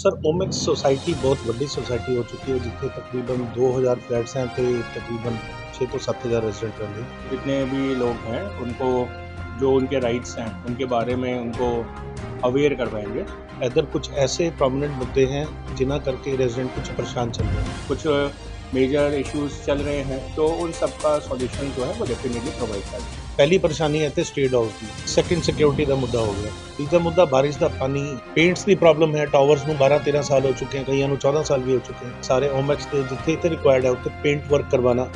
Sir omics society बहुत बड़ी society हो चुकी है जितने तकरीबन 2000 फ्लैट्स हैं तो तकरीबन छः तो सात हज़ार रेजिडेंट होंगे जितने भी लोग हैं उनको जो उनके राइट्स हैं उनके बारे में उनको अवेयर करवाएँगे। इधर कुछ ऐसे प्रोमिनेंट मुद्दे हैं जिना करके रेजिडेंट कुछ परेशान चल रहे हैं। कुछ uh, मेजर इश्यूज़ चल रहे हैं तो उन सब का सॉल्यूशन जो है वो डेफिनेटली प्रोवाइड करेंगे। ਪਹਿਲੀ ਪਰੇਸ਼ਾਨੀ ਹੈ ਇੱਥੇ ਸਟੇਟ ਹਾਊਸ ਦੀ। ਸੈਕੰਡ ਸਿਕਿਉਰਿਟੀ ਦਾ ਮੁੱਦਾ ਹੋ ਗਿਆ। ਤੀਜਾ ਮੁੱਦਾ ਬਾਰਿਸ਼ ਦਾ ਪਾਣੀ ਪੇਂਟਸ ਦੀ ਪ੍ਰੋਬਲਮ ਹੈ। ਟਾਵਰਸ ਨੂੰ 12 13 ਸਾਲ ਹੋ ਚੁੱਕੇ ਹਨ, ਕਈਆਂ ਨੂੰ 14 ਸਾਲ ਵੀ ਹੋ ਚੁੱਕੇ ਹਨ। ਸਾਰੇ ਓਮੈਕਸ ਦੇ ਜਿੱਥੇ ਇੱਥੇ ਰਿਕੁਆਇਰਡ ਹੈ, ਉੱਥੇ ਪੇਂਟ ਵਰਕ ਕਰਵਾਉਣਾ।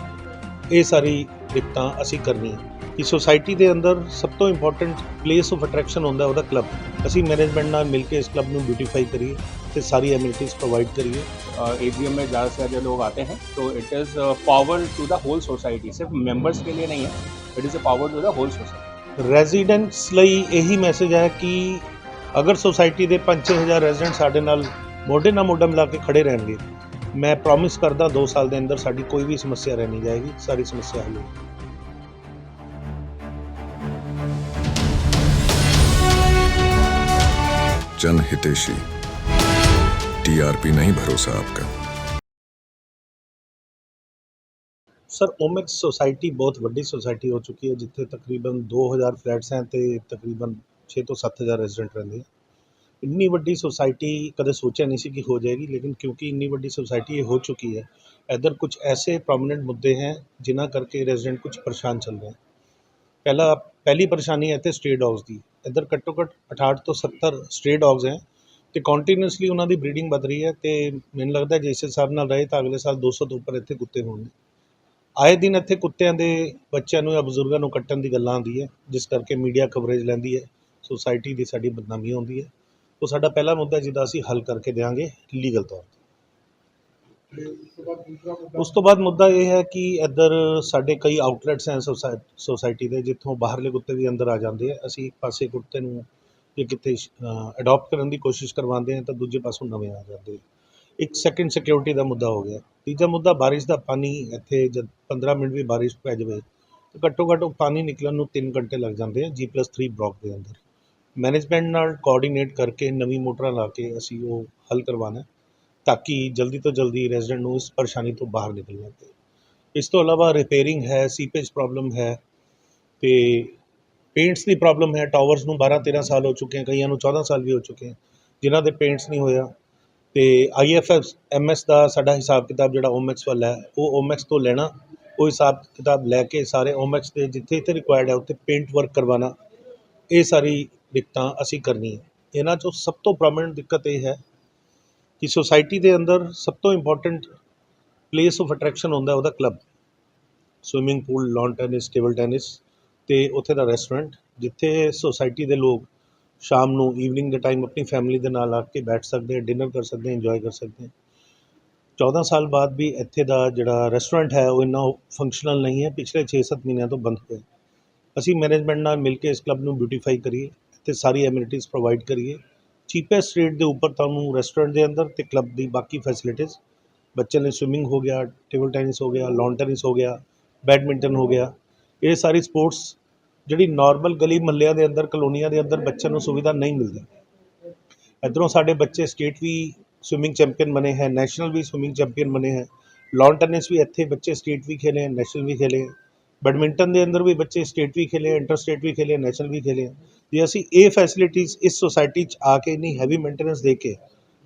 ਇਹ ਸਾਰੀ ਦਿੱਕਤਾਂ ਅਸੀਂ ਕਰਨੀ ਹੈ ਕਿ ਸੁਸਾਇਟੀ ਦੇ ਅੰਦਰ ਸਭ ਤੋਂ ਇੰਪੋਰਟੈਂਟ ਪਲੇਸ ਆਫ ਅਟਰੈਕਸ਼ਨ ਹੁੰਦਾ ਉਹਦਾ ਕਲੱਬ ਅਸੀਂ ਮੈਨੇਜਮੈਂਟ ਨਾਲ ਮਿਲ ਕੇ ਇਸ ਕਲੱਬ ਨੂੰ ਬਿਊਟੀਫਾਈ ਕਰੀਏ ਤੇ ਸਾਰੀ ਐਮਿਨਿਟੀਜ਼ ਪ੍ਰੋਵਾਈਡ ਕਰੀਏ ए में ज़्यादा से ज़्यादा लोग आते हैं तो it is power to the whole society सिर्फ मेंबर्स के लिए नहीं है it is a power to the whole society residents ਲਈ ਇਹੀ ਮੈਸੇਜ ਹੈ ਕਿ ਅਗਰ ਸੁਸਾਇਟੀ ਦੇ 5-6000 ਰੈਜ਼ੀਡੈਂਟ ਸਾਡੇ ਨਾਲ ਮੋਢੇ ਨਾਲ ਮੋਢਾ ਮਿਲਾ ਕੇ ਖੜੇ ਰਹਿਣਗੇ ਮੈਂ ਪ੍ਰੋਮਿਸ ਕਰਦਾ 2 ਸਾਲ ਦੇ ਅੰਦਰ ਸਾਡੀ ਕੋਈ ਵੀ ਸਮੱਸਿਆ ਰਹਿ ਨਹੀਂ ਜਾਏਗੀ ਸਾਰੀ ਸਮੱਸਿਆ ਹੱਲ ਹੋਏਗੀ जन हितेशी टीआरपी नहीं भरोसा आपका ਸਰ ਓਮਿਕਸ ਸੁਸਾਇਟੀ ਬਹੁਤ ਵੱਡੀ ਸੁਸਾਇਟੀ ਹੋ ਚੁੱਕੀ ਹੈ ਜਿੱਥੇ ਤਕਰੀਬਨ 2000 ਫਲੈਟਸ हैं ਤੇ ਤਕਰੀਬਨ 6 ਤੋਂ 7000 ਰੈਜ਼ੀਡੈਂਟ ਰਹਿੰਦੇ ਆ ਇੰਨੀ ਵੱਡੀ ਸੁਸਾਇਟੀ ਕਦੇ ਸੋਚਿਆ ਨਹੀਂ ਸੀ ਕਿ ਹੋ ਜਾਏਗੀ ਲੇਕਿਨ ਕਿਉਂਕਿ ਇੰਨੀ ਵੱਡੀ ਸੁਸਾਇਟੀ ਇਹ ਹੋ ਚੁੱਕੀ ਹੈ ਇਧਰ ਕੁਝ ਐਸੇ ਪ੍ਰੋਮਿਨੈਂਟ ਮੁੱਦੇ हैं ਜਿਨ੍ਹਾਂ ਕਰਕੇ ਰੈਜ਼ੀਡੈਂਟ ਕੁਝ ਪਰੇਸ਼ਾਨ ਚੱਲ ਰਹੇ हैं ਪਹਿਲਾ ਪਹਿਲੀ ਪਰੇਸ਼ਾਨੀ ਹੈ ਇੱਥੇ ਸਟੇ ਡੌਗਸ ਦੀ ਇੱਧਰ ਘੱਟੋ ਘੱਟ 68 ਤੋਂ 70 ਸਟੇ ਡੌਗਸ ਹੈ ਅਤੇ ਕੋਂਟੀਨਿਊਸਲੀ ਉਹਨਾਂ ਦੀ ਬਰੀਡਿੰਗ ਵੱਧ ਰਹੀ ਹੈ ਅਤੇ ਮੈਨੂੰ ਲੱਗਦਾ ਜੇ ਇਸ ਹਿਸਾਬ ਨਾਲ ਰਹੇ ਤਾਂ ਅਗਲੇ ਸਾਲ ਦੋ ਸੌ ਤੋਂ ਉੱਪਰ ਇੱਥੇ ਕੁੱਤੇ ਹੋਣਗੇ। ਆਏ ਦਿਨ ਇੱਥੇ ਕੁੱਤਿਆਂ ਦੇ ਬੱਚਿਆਂ ਨੂੰ ਜਾਂ ਬਜ਼ੁਰਗਾਂ ਨੂੰ ਕੱਟਣ ਦੀ ਗੱਲਾਂ ਆਉਂਦੀ ਹੈ, ਜਿਸ ਕਰਕੇ ਮੀਡੀਆ ਕਵਰੇਜ ਲੈਂਦੀ ਹੈ ਸੁਸਾਇਟੀ ਦੀ ਸਾਡੀ ਬਦਨਾਮੀ ਹੁੰਦੀ ਹੈ। ਉਹ ਸਾਡਾ ਪਹਿਲਾ ਮੁੱਦਾ ਜਿਹਦਾ ਅਸੀਂ ਹੱਲ ਕਰਕੇ ਦਿਆਂਗੇ ਲੀਗਲ ਤੌਰ ਤੇ। ਉਸ ਤੋਂ ਬਾਅਦ ਮੁੱਦਾ ਇਹ ਹੈ ਕਿ ਇੱਧਰ ਸਾਡੇ ਕਈ ਆਊਟਲੈਟਸ ਹੈ ਸੁਸਾਇਟੀ ਦੇ, ਜਿੱਥੋਂ ਬਾਹਰਲੇ ਕੁੱਤੇ ਵੀ ਅੰਦਰ ਆ ਜਾਂਦੇ ਆ। ਅਸੀਂ ਇੱਕ ਪਾਸੇ ਕੁੱਤੇ ਨੂੰ ਜੇ ਕਿਤੇ ਅਡਾਪਟ ਕਰਨ ਦੀ ਕੋਸ਼ਿਸ਼ ਕਰਵਾਉਂਦੇ ਹਾਂ ਤਾਂ ਦੂਜੇ ਪਾਸੋਂ ਨਵੇਂ ਆ ਜਾਂਦੇ ਇੱਕ ਸੈਕਿੰਡ ਸਿਕਿਉਰਿਟੀ ਦਾ ਮੁੱਦਾ ਹੋ ਗਿਆ। ਤੀਜਾ ਮੁੱਦਾ, ਬਾਰਿਸ਼ ਦਾ ਪਾਣੀ ਇੱਥੇ ਜਦ 15 ਮਿੰਟ ਵੀ ਬਾਰਿਸ਼ ਪੈ ਜਾਵੇ ਤਾਂ ਘੱਟੋ ਘੱਟ ਉਹ ਪਾਣੀ ਨਿਕਲਣ ਨੂੰ 3 ਘੰਟੇ ਲੱਗ ਜਾਂਦੇ ਆ ਜੀ ਪਲੱਸ 3 ਬਲਾਕ ਦੇ ਅੰਦਰ। ਮੈਨੇਜਮੈਂਟ ਨਾਲ ਕੋਆਰਡੀਨੇਟ ਕਰਕੇ ਨਵੀਂ ਮੋਟਰਾਂ ਲਾ ਕੇ ਅਸੀਂ ਉਹ ਹੱਲ ਕਰਵਾਉਣਾ। ਤਾਂ ਕਿ ਜਲਦੀ ਤੋਂ ਜਲਦੀ ਰੈਜ਼ੀਡੈਂਟ ਨੂੰ ਇਸ ਪਰੇਸ਼ਾਨੀ ਤੋਂ ਬਾਹਰ ਨਿਕਲਣਾ ਪਏ। ਇਸ ਤੋਂ ਇਲਾਵਾ ਰਿਪੇਅਰਿੰਗ ਹੈ ਸੀਪੇਜ ਪ੍ਰੋਬਲਮ ਹੈ ਤੇ ਪੇਂਟਸ ਦੀ ਪ੍ਰੋਬਲਮ ਹੈ। ਟਾਵਰਸ ਨੂੰ 12 13 ਸਾਲ ਹੋ ਚੁੱਕੇ ਹਨ, ਕਈਆਂ ਨੂੰ 14 ਸਾਲ ਵੀ ਹੋ ਚੁੱਕੇ ਹਨ, ਜਿਨ੍ਹਾਂ ਦੇ ਪੇਂਟਸ ਨਹੀਂ ਹੋਇਆ। ਤੇ ਆਈਐਫਐਸ ਐਮਐਸ ਦਾ ਸਾਡਾ ਹਿਸਾਬ ਕਿਤਾਬ ਜਿਹੜਾ ਓਮੈਕਸ ਵਾਲਾ ਹੈ, ਉਹ ਓਮੈਕਸ ਤੋਂ ਲੈਣਾ, ਉਹ ਹਿਸਾਬ ਕਿਤਾਬ ਲੈ ਕੇ ਸਾਰੇ ਓਮੈਕਸ ਦੇ ਜਿੱਥੇ ਇੱਥੇ ਰਿਕੁਆਇਰਡ ਹੈ, ਉੱਥੇ ਪੇਂਟ ਵਰਕ ਕਰਵਾਉਣਾ, ਇਹ ਸਾਰੀ ਦਿੱਕਤਾਂ ਅਸੀਂ ਕਰਨੀ ਹੈ ਇਹਨਾਂ 'ਚੋਂ ਸਭ ਤੋਂ ਪ੍ਰੋਮਿਨੈਂਟ ਦਿੱਕਤ ਇਹ ਹੈ ਕਿ ਸੁਸਾਇਟੀ ਦੇ ਅੰਦਰ ਸਭ ਤੋਂ ਇੰਪੋਰਟੈਂਟ ਪਲੇਸ ਆਫ ਅਟਰੈਕਸ਼ਨ ਹੁੰਦਾ ਉਹਦਾ club swimming pool lawn tennis table tennis ਅਤੇ ਉੱਥੇ ਦਾ ਰੈਸਟੋਰੈਂਟ ਜਿੱਥੇ ਸੋਸਾਇਟੀ ਦੇ ਲੋਕ ਸ਼ਾਮ ਨੂੰ ਈਵਨਿੰਗ ਦੇ ਟਾਈਮ ਆਪਣੀ ਫੈਮਿਲੀ ਦੇ ਨਾਲ ਆ ਕੇ ਬੈਠ ਸਕਦੇ ਆ ਡਿਨਰ ਕਰ ਸਕਦੇ ਆ ਇੰਜੋਏ ਕਰ ਸਕਦੇ ਆ। 14 ਸਾਲ ਬਾਅਦ ਵੀ ਇੱਥੇ ਦਾ ਜਿਹੜਾ ਰੈਸਟੋਰੈਂਟ ਹੈ ਉਹ ਇੰਨਾ ਫੰਕਸ਼ਨਲ ਨਹੀਂ ਹੈ, ਪਿਛਲੇ 6-7 ਮਹੀਨਿਆਂ ਤੋਂ ਬੰਦ ਪਿਆ ਅਸੀਂ ਮੈਨੇਜਮੈਂਟ ਨਾਲ ਮਿਲ ਕੇ ਇਸ ਕਲੱਬ ਨੂੰ ਬਿਊਟੀਫਾਈ ਕਰੀਏ ਤੇ ਸਾਰੀ ਐਮਿਨਿਟੀਜ਼ ਪ੍ਰੋਵਾਈਡ ਕਰੀਏ। ਚੀਪੈਸਟ ਰੇਟ ਦੇ ਉੱਪਰ ਤੁਹਾਨੂੰ ਰੈਸਟੋਰੈਂਟ ਦੇ ਅੰਦਰ ਅਤੇ ਕਲੱਬ ਦੀ ਬਾਕੀ ਫੈਸਿਲਿਟੀਜ਼ ਬੱਚਿਆਂ ਲਈ ਸਵਿਮਿੰਗ ਹੋ ਗਿਆ ਟੇਬਲ ਟੈਨਿਸ ਹੋ ਗਿਆ ਲੌਨ ਟੈਨਿਸ ਹੋ ਗਿਆ ਬੈਡਮਿੰਟਨ ਹੋ ਗਿਆ, ਇਹ ਸਾਰੀ ਸਪੋਰਟਸ ਜਿਹੜੀ ਨਾਰਮਲ ਗਲੀ ਮਹੱਲਿਆਂ ਦੇ ਅੰਦਰ, ਕਲੋਨੀਆਂ ਦੇ ਅੰਦਰ ਬੱਚਿਆਂ ਨੂੰ ਸੁਵਿਧਾ ਨਹੀਂ ਮਿਲਦੀ। ਇੱਧਰੋਂ ਸਾਡੇ ਬੱਚੇ ਸਟੇਟ ਵੀ ਸਵਿਮਿੰਗ ਚੈਂਪੀਅਨ ਬਣੇ ਹੈ ਨੈਸ਼ਨਲ ਵੀ ਸਵਿਮਿੰਗ ਚੈਂਪੀਅਨ ਬਣੇ ਹੈ ਲੌਨ ਟੈਨਿਸ ਵੀ ਇੱਥੇ ਬੱਚੇ ਸਟੇਟ ਵੀ ਖੇਲੇ ਹੈ ਨੈਸ਼ਨਲ ਵੀ ਖੇਲੇ ਬੈਡਮਿੰਟਨ ਦੇ ਅੰਦਰ ਵੀ ਬੱਚੇ ਸਟੇਟ ਵੀ ਖੇਲੇ ਇੰਟਰ ਸਟੇਟ ਵੀ ਖੇਲੇ ਨੈਸ਼ਨਲ ਵੀ ਖੇਲੇ। ਜੇ ਅਸੀਂ ਇਹ ਫੈਸਿਲਿਟੀਜ਼ ਇਸ ਸੋਸਾਇਟੀ 'ਚ ਆ ਕੇ ਇੰਨੀ ਹੈਵੀ ਮੇਨਟੇਨੈਂਸ ਦੇ ਕੇ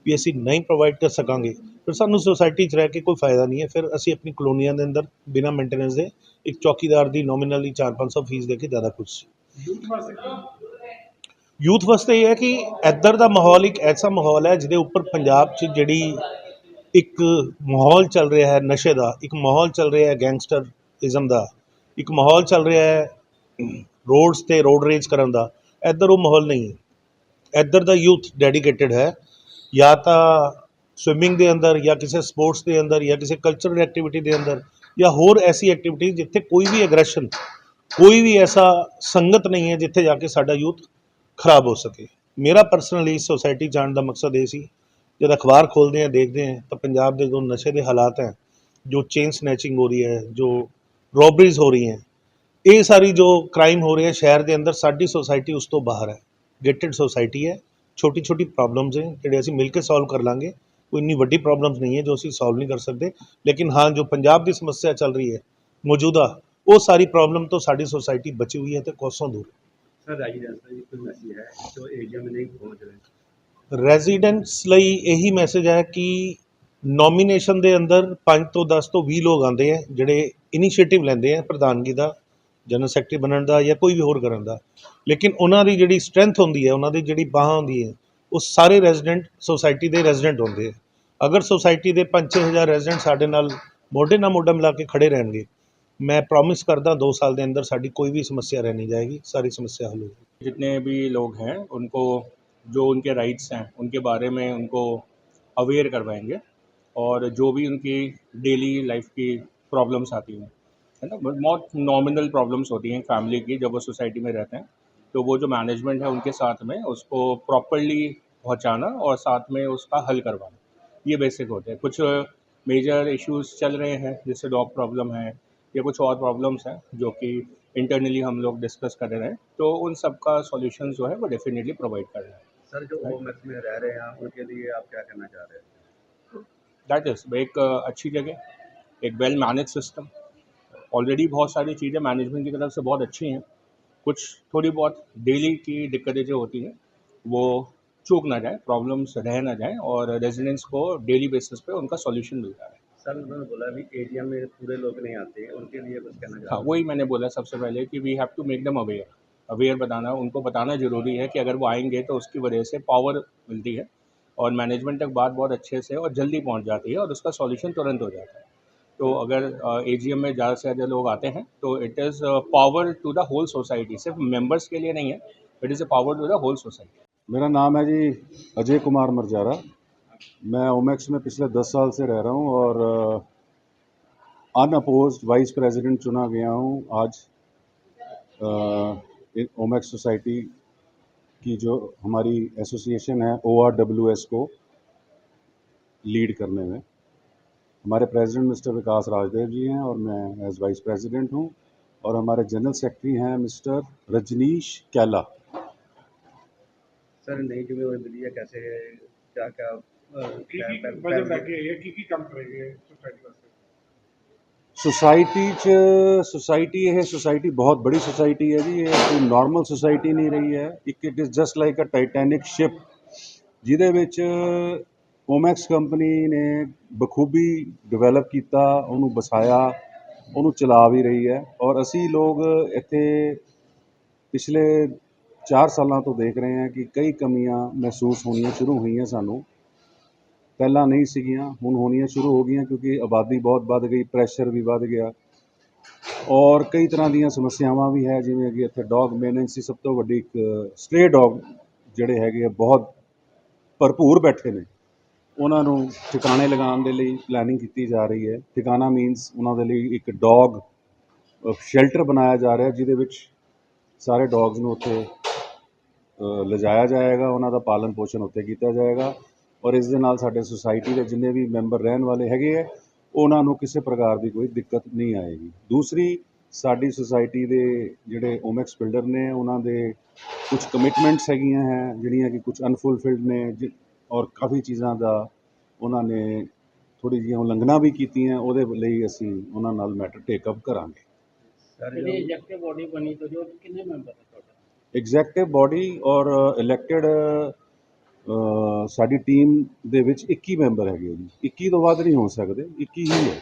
ਵੀ ਅਸੀਂ ਨਹੀਂ ਪ੍ਰੋਵਾਈਡ ਕਰ ਸਕਾਂਗੇ ਫਿਰ ਸਾਨੂੰ ਸੋਸਾਇਟੀ 'ਚ ਰਹਿ ਕੇ ਕੋਈ ਫਾਇਦਾ ਨਹੀਂ ਹੈ। ਫਿਰ ਅਸੀਂ ਆਪਣੀ ਕਲੋਨੀਆਂ ਦੇ ਅੰਦਰ ਬਿਨਾਂ ਮੇਨਟੇਨੈਂਸ ਦੇ ਇੱਕ ਚੌਕੀਦਾਰ ਦੀ ਨੋਮੀਨਲੀ 4-500 ਫੀਸ ਦੇ ਕੇ ਜ਼ਿਆਦਾ ਕੁਝ ਯੂਥ ਵਾਸਤੇ ਇਹ ਹੈ ਕਿ ਇੱਧਰ ਦਾ ਮਾਹੌਲ ਇੱਕ ਐਸਾ ਮਾਹੌਲ ਹੈ ਜਿਹਦੇ ਉੱਪਰ ਪੰਜਾਬ 'ਚ ਜਿਹੜੀ ਇੱਕ ਮਾਹੌਲ ਚੱਲ ਰਿਹਾ ਹੈ ਨਸ਼ੇ ਦਾ ਇੱਕ ਮਾਹੌਲ ਚੱਲ ਰਿਹਾ ਹੈ ਗੈਂਗਸਟਰਇਜ਼ਮ ਦਾ ਇੱਕ ਮਾਹੌਲ ਚੱਲ ਰਿਹਾ ਹੈ ਰੋਡਸ ਤੇ ਰੋਡ ਰੇਜ ਕਰਨ ਦਾ ਇੱਧਰ ਉਹ ਮਾਹੌਲ ਨਹੀਂ ਹੈ। ਇੱਧਰ ਦਾ ਯੂਥ ਡੈਡੀਕੇਟਿਡ ਹੈ। ਜਾਂ ਤਾਂ ਸਵਿਮਿੰਗ ਦੇ ਅੰਦਰ ਜਾਂ ਕਿਸੇ ਸਪੋਰਟਸ ਦੇ ਅੰਦਰ ਜਾਂ ਕਿਸੇ ਕਲਚਰਲ ਐਕਟੀਵਿਟੀ ਦੇ ਅੰਦਰ ਜਾਂ ਹੋਰ ਐਸੀ ਐਕਟੀਵਿਟੀ ਜਿੱਥੇ ਕੋਈ ਵੀ ਐਗਰੈਸ਼ਨ ਕੋਈ ਵੀ ਐਸਾ ਸੰਗਤ ਨਹੀਂ ਹੈ ਜਿੱਥੇ ਜਾ ਕੇ ਸਾਡਾ ਯੂਥ ਖਰਾਬ ਹੋ ਸਕੇ। ਮੇਰਾ ਪਰਸਨਲੀ ਸੋਸਾਇਟੀ ਜਾਣ ਦਾ ਮਕਸਦ ਇਹ ਸੀ, ਜਦ ਅਖਬਾਰ ਖੋਲਦੇ ਆ ਦੇਖਦੇ ਆ ਤਾਂ ਪੰਜਾਬ ਦੇ ਜੋ ਨਸ਼ੇ ਦੇ ਹਾਲਾਤ ਹੈ, ਜੋ ਚੇਨ ਸਨੈਚਿੰਗ ਹੋ ਰਹੀ ਹੈ, ਜੋ ਰੋਬਰੀਜ਼ ਹੋ ਰਹੀ ਹੈ ਇਹ ਸਾਰੀ ਜੋ ਕ੍ਰਾਈਮ ਹੋ ਰਿਹਾ ਸ਼ਹਿਰ ਦੇ ਅੰਦਰ ਸਾਡੀ ਸੋਸਾਇਟੀ ਉਸ ਤੋਂ ਬਾਹਰ ਹੈ। ਗੇਟਡ ਸੋਸਾਇਟੀ ਹੈ। ਛੋਟੀ ਛੋਟੀ ਪ੍ਰੋਬਲਮਸ ਨੇ ਜਿਹੜੇ ਅਸੀਂ ਮਿਲ ਕੇ ਸੋਲਵ ਕਰ ਲਾਂਗੇ। ਕੋਈ ਇੰਨੀ ਵੱਡੀ ਪ੍ਰੋਬਲਮਸ ਨਹੀਂ ਹੈ ਜੋ ਅਸੀਂ ਸੋਲਵ ਨਹੀਂ ਕਰ ਸਕਦੇ। ਲੇਕਿਨ ਹਾਂ ਜੋ ਪੰਜਾਬ ਦੀ ਸਮੱਸਿਆ ਚੱਲ ਰਹੀ ਹੈ ਮੌਜੂਦਾ ਉਹ ਸਾਰੀ ਪ੍ਰੋਬਲਮ ਤੋਂ ਸਾਡੀ ਸੋਸਾਇਟੀ ਬਚੀ ਹੋਈ ਹੈ ਤੇ ਕੋਸੋਂ ਦੂਰ ਸਰ ਰੈਜ਼ੀਡੈਂਸ ਰੈਜ਼ੀਡੈਂਟਸ ਲਈ ਇਹੀ ਮੈਸੇਜ ਹੈ ਕਿ ਨੋਮੀਨੇਸ਼ਨ ਦੇ ਅੰਦਰ 5 ਤੋਂ 10 ਤੋਂ 20 ਲੋਕ ਆਉਂਦੇ ਆ ਜਿਹੜੇ ਇਨੀਸ਼ੀਏਟਿਵ ਲੈਂਦੇ ਆ ਪ੍ਰਧਾਨਗੀ ਦਾ। ਜਨਰਲ ਸੈਕਟਰੀ ਬਣਨ ਦਾ ਜਾਂ ਕੋਈ ਵੀ ਹੋਰ ਕਰਨ ਦਾ ਲੇਕਿਨ ਉਹਨਾਂ ਦੀ ਜਿਹੜੀ ਸਟਰੈਂਥ ਹੁੰਦੀ ਹੈ ਉਹਨਾਂ ਦੀ ਜਿਹੜੀ ਬਾਹ ਹੁੰਦੀ ਹੈ ਉਹ ਸਾਰੇ ਰੈਜ਼ੀਡੈਂਟ ਸੋਸਾਇਟੀ ਦੇ ਰੈਜ਼ੀਡੈਂਟ ਹੁੰਦੇ ਆ ਅਗਰ ਸੋਸਾਇਟੀ ਦੇ 5-6000 ਰੈਜ਼ੀਡੈਂਟ ਸਾਡੇ ਨਾਲ ਮੋਢੇ ਨਾਲ ਮੋਢਾ ਮਿਲਾ ਕੇ ਖੜੇ ਰਹਿਣਗੇ ਮੈਂ ਪ੍ਰੋਮਿਸ ਕਰਦਾ 2 ਸਾਲ ਦੇ ਅੰਦਰ ਸਾਡੀ ਕੋਈ ਵੀ ਸਮੱਸਿਆ ਰਹਿ ਨਹੀਂ ਜਾਏਗੀ ਸਾਰੀ ਸਮੱਸਿਆ ਹੱਲ ਹੋਏਗੀ जितने भी लोग हैं उनको जो उनके राइट्स हैं उनके बारे में उनको अवेयर करवाएंगे और जो भी उनकी डेली लाइफ की प्रॉब्लम्स आती हैं है ना? बहुत नॉमिनल प्रॉब्लम्स होती हैं फैमिली की जब वो सोसाइटी में रहते हैं। तो वो जो मैनेजमेंट है उनके साथ में उसको प्रॉपरली पहुंचाना और साथ में उसका हल करवाना। ये बेसिक होते हैं। कुछ मेजर इश्यूज़ चल रहे हैं जैसे डॉग प्रॉब्लम है या कुछ और प्रॉब्लम्स हैं जो कि इंटरनली हम लोग डिस्कस कर रहे हैं तो उन सब का सॉल्यूशन जो है वो डेफिनेटली प्रोवाइड कर रहे हैं। सर जो ओमेक्स में रह रहे हैं उनके लिए आप क्या कहना चाह रहे हैं? दैट इज़ एक अच्छी जगह एक वेल मैनेज सिस्टम ऑलरेडी बहुत सारी चीज़ें मैनेजमेंट की तरफ़ से बहुत अच्छी हैं। कुछ थोड़ी बहुत डेली की दिक्कतें जो होती हैं वो चूक ना जाए प्रॉब्लम्स रह ना जाए और रेजिडेंट्स को डेली बेसिस पे उनका सॉल्यूशन मिल जाए सर उन्होंने बोला अभी एरिया में पूरे लोग नहीं आते हैं उनके लिए कुछ कहना हाँ वही मैंने बोला सबसे पहले कि we have to make them aware aware बताना उनको बताना ज़रूरी है कि अगर वो आएँगे तो उसकी वजह से पावर मिलती है और मैनेजमेंट तक बात बहुत अच्छे से और जल्दी पहुँच जाती है और उसका सॉल्यूशन तुरंत हो जाता है। तो अगर एजीएम में ज़्यादा से ज़्यादा लोग आते हैं तो it is power to the whole society सिर्फ़ मेंबर्स के लिए नहीं है it is a power to the whole society मेरा नाम है जी अजय कुमार मरजारा। मैं ओमेक्स में पिछले दस साल से रह रहा हूँ और अनअपोज वाइस प्रेसिडेंट चुना गया हूँ आज ओमेक्स सोसाइटी की जो हमारी एसोसिएशन है ओ आर डब्ल्यू एस को लीड करने में। हमारे प्रेसिडेंट मिस्टर विकास राजदेव जी हैं और मैं एज वाइस प्रेसिडेंट हूँ और हमारे जनरल सेक्रेटरी हैं मिस्टर रजनीश कैला सर नई जिम्मेवारी मिली है कैसे क्या क्या ਕੀ ਕੀ ਵਜ੍ਹਾ ਲੈ ਕੇ ਆਈ ਹੈ ਕੀ ਕੀ ਕੰਮ ਕਰੇਗੇ ਸੋਸਾਇਟੀ ਵਾਸਤੇ ਸੁਸਾਇਟੀ 'ਚ ਸੁਸਾਇਟੀ ਇਹ ਸੁਸਾਇਟੀ ਬਹੁਤ ਬੜੀ ਸੁਸਾਇਟੀ ਹੈ ਜੀ ਇਹ ਕੋਈ ਨਾਰਮਲ ਸੁਸਾਇਟੀ ਨਹੀਂ ਰਹੀ ਹੈ ਇੱਕ it is just like a Titanic ship ਜਿਹਦੇ ਵਿੱਚ ਓਮੈਕਸ ਕੰਪਨੀ ਨੇ ਬਖੂਬੀ ਡਿਵੈਲਪ ਕੀਤਾ, ਉਹਨੂੰ ਵਸਾਇਆ, ਉਹਨੂੰ ਚਲਾ ਵੀ ਰਹੀ ਹੈ ਔਰ ਅਸੀਂ ਲੋਕ ਇੱਥੇ ਪਿਛਲੇ 4 ਸਾਲਾਂ ਤੋਂ ਦੇਖ ਰਹੇ ਹਾਂ ਕਿ ਕਈ ਕਮੀਆਂ ਮਹਿਸੂਸ ਹੋਣੀਆਂ ਸ਼ੁਰੂ ਹੋਈਆਂ ਸਾਨੂੰ। ਪਹਿਲਾਂ ਨਹੀਂ ਸੀਗੀਆਂ, ਹੁਣ ਹੋਣੀਆਂ ਸ਼ੁਰੂ ਹੋ ਗਈਆਂ ਕਿਉਂਕਿ ਆਬਾਦੀ ਬਹੁਤ ਵੱਧ ਗਈ ਪ੍ਰੈਸ਼ਰ ਵੀ ਵੱਧ ਗਿਆ। ਔਰ ਕਈ ਤਰ੍ਹਾਂ ਦੀਆਂ ਸਮੱਸਿਆਵਾਂ ਵੀ ਹੈ, ਜਿਵੇਂ ਕਿ ਇੱਥੇ ਡੌਗ ਮੇਨੈਂਸੀ ਸਭ ਤੋਂ ਵੱਡੀ ਇੱਕ ਸਟ੍ਰੇ ਡੌਗ ਜਿਹੜੇ ਹੈਗੇ ਆ, ਬਹੁਤ ਭਰਪੂਰ ਬੈਠੇ ਨੇ। ਉਹਨਾਂ ਨੂੰ ਠਿਕਾਣੇ ਲਗਾਉਣ ਦੇ ਲਈ ਪਲੈਨਿੰਗ ਕੀਤੀ ਜਾ ਰਹੀ ਹੈ। ਠਿਕਾਣਾ ਮੀਨਸ ਉਹਨਾਂ ਦੇ ਲਈ ਇੱਕ ਡੌਗ ਸ਼ੈਲਟਰ ਬਣਾਇਆ ਜਾ ਰਿਹਾ ਜਿਹਦੇ ਵਿੱਚ ਸਾਰੇ ਡੌਗਸ ਨੂੰ ਉੱਥੇ ਅ, ਲਿਜਾਇਆ ਜਾਏਗਾ। ਉਹਨਾਂ ਦਾ ਪਾਲਣ ਪੋਸ਼ਣ ਉੱਥੇ ਕੀਤਾ ਜਾਏਗਾ ਔਰ ਇਸ ਦੇ ਨਾਲ ਸਾਡੇ ਸੁਸਾਇਟੀ ਦੇ ਜਿੰਨੇ ਵੀ ਮੈਂਬਰ ਰਹਿਣ ਵਾਲੇ ਹੈਗੇ ਹੈ ਉਹਨਾਂ ਨੂੰ ਕਿਸੇ ਪ੍ਰਕਾਰ ਦੀ ਕੋਈ ਦਿੱਕਤ ਨਹੀਂ ਆਏਗੀ। ਦੂਸਰੀ ਸਾਡੀ ਸੁਸਾਇਟੀ ਦੇ ਜਿਹੜੇ ਓਮੈਕਸ ਬਿਲਡਰ ਨੇ ਉਹਨਾਂ ਦੇ ਕੁਝ ਕਮਿਟਮੈਂਟਸ ਹੈਗੀਆਂ ਹੈ ਜਿਹੜੀਆਂ ਕਿ ਕੁਝ ਅਨਫੁਲਫਿਲਡ ਨੇ ਜਿ- ਔਰ ਕਾਫੀ ਚੀਜ਼ਾਂ ਦਾ ਉਹਨਾਂ ਨੇ ਥੋੜੀ ਜਿਹੀਆਂ ਉਲੰਘਣਾ ਵੀ ਕੀਤੀਆਂ ਉਹਦੇ ਲਈ ਅਸੀਂ ਉਹਨਾਂ ਨਾਲ ਮੈਟਰ ਟੇਕ ਅਪ ਕਰਾਂਗੇ। ਐਗਜ਼ੈਕਟਿਵ ਬੋਡੀ ਔਰ ਇਲੈਕਟਿਡ ਸਾਡੀ ਟੀਮ ਦੇ ਵਿੱਚ 21 ਮੈਂਬਰ ਹੈਗੇ ਜੀ। 21 ਤੋਂ ਵੱਧ ਨਹੀਂ ਹੋ ਸਕਦੇ 21 ਹੀ ਹੈ।